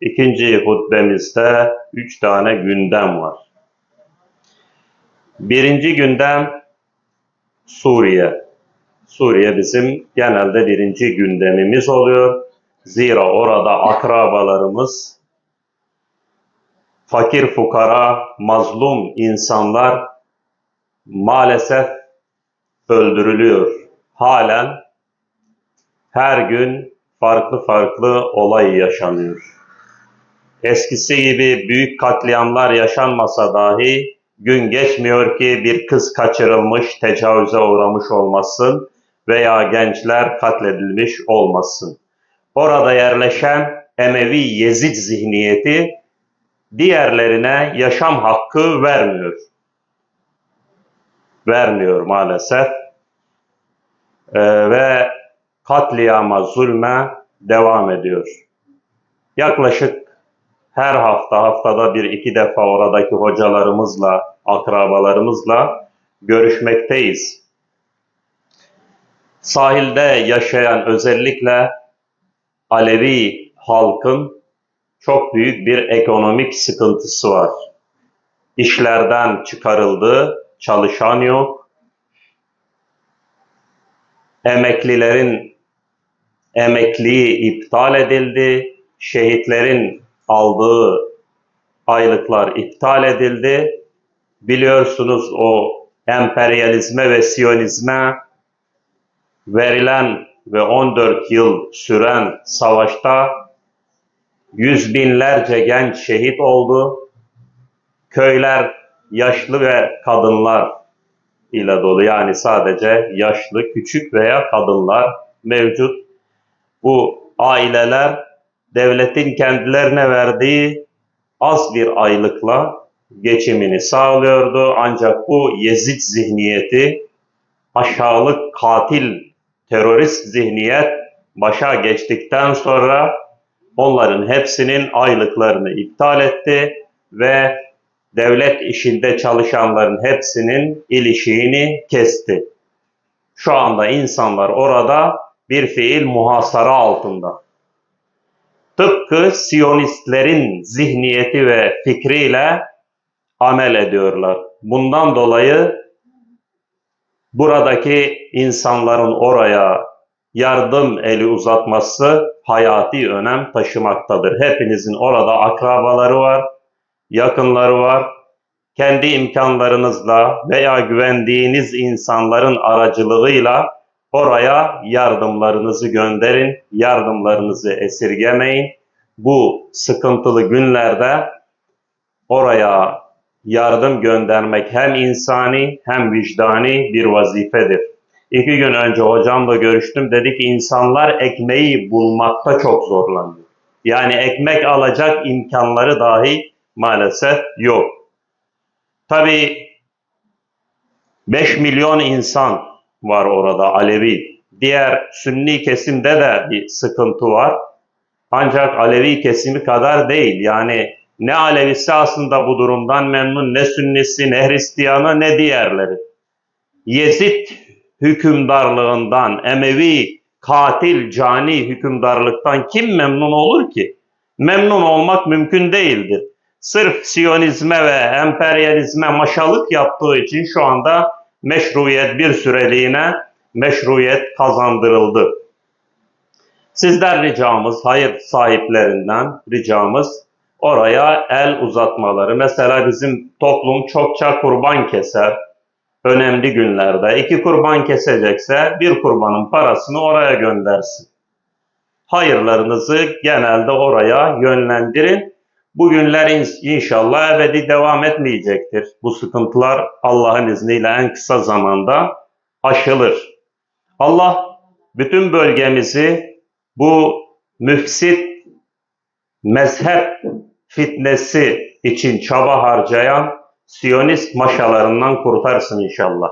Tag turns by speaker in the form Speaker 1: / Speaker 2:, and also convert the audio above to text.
Speaker 1: İkinci hutbemizde üç tane gündem var. Birinci gündem Suriye. Suriye bizim genelde birinci gündemimiz oluyor. Zira orada akrabalarımız, fakir fukara, mazlum insanlar maalesef öldürülüyor. Halen her gün farklı farklı olay yaşanıyor. Eskisi gibi büyük katliamlar yaşanmasa dahi gün geçmiyor ki bir kız kaçırılmış, tecavüze uğramış olmasın veya gençler katledilmiş olmasın. Orada yerleşen Emevi Yezid zihniyeti diğerlerine yaşam hakkı vermiyor. Vermiyor maalesef. Ee, ve katliama, zulme devam ediyor. Yaklaşık her hafta, haftada bir iki defa oradaki hocalarımızla, akrabalarımızla görüşmekteyiz. Sahilde yaşayan özellikle Alevi halkın çok büyük bir ekonomik sıkıntısı var. İşlerden çıkarıldı, çalışan yok. Emeklilerin emekliği iptal edildi. Şehitlerin aldığı aylıklar iptal edildi. Biliyorsunuz o emperyalizme ve siyonizme verilen ve 14 yıl süren savaşta yüz binlerce genç şehit oldu. Köyler yaşlı ve kadınlar ile dolu. Yani sadece yaşlı, küçük veya kadınlar mevcut. Bu aileler devletin kendilerine verdiği az bir aylıkla geçimini sağlıyordu. Ancak bu Yezid zihniyeti, aşağılık, katil, terörist zihniyet başa geçtikten sonra onların hepsinin aylıklarını iptal etti ve devlet işinde çalışanların hepsinin ilişiğini kesti. Şu anda insanlar orada bir fiil muhasara altında. Tıpkı Siyonistlerin zihniyeti ve fikriyle amel ediyorlar. Bundan dolayı buradaki insanların oraya yardım eli uzatması hayati önem taşımaktadır. Hepinizin orada akrabaları var, yakınları var. Kendi imkanlarınızla veya güvendiğiniz insanların aracılığıyla oraya yardımlarınızı gönderin, yardımlarınızı esirgemeyin. Bu sıkıntılı günlerde oraya yardım göndermek hem insani hem vicdani bir vazifedir. İki gün önce hocamla görüştüm. Dedi ki insanlar ekmeği bulmakta çok zorlanıyor. Yani ekmek alacak imkanları dahi maalesef yok. Tabii 5 milyon insan var orada Alevi. Diğer Sünni kesimde de bir sıkıntı var. Ancak Alevi kesimi kadar değil. Yani ne Alevisi aslında bu durumdan memnun, ne Sünnisi, ne Hristiyanı, ne diğerleri. Yezid hükümdarlığından, Emevi katil, cani hükümdarlıktan kim memnun olur ki? Memnun olmak mümkün değildir. Sırf Siyonizme ve emperyalizme maşalık yaptığı için şu anda meşruiyet bir süreliğine meşruiyet kazandırıldı. Sizden ricamız, hayır sahiplerinden ricamız oraya el uzatmaları. Mesela bizim toplum çokça kurban keser önemli günlerde. iki kurban kesecekse bir kurbanın parasını oraya göndersin. Hayırlarınızı genelde oraya yönlendirin. Bu inşallah ebedi devam etmeyecektir. Bu sıkıntılar Allah'ın izniyle en kısa zamanda aşılır. Allah bütün bölgemizi bu müfsit mezhep fitnesi için çaba harcayan Siyonist maşalarından kurtarsın inşallah.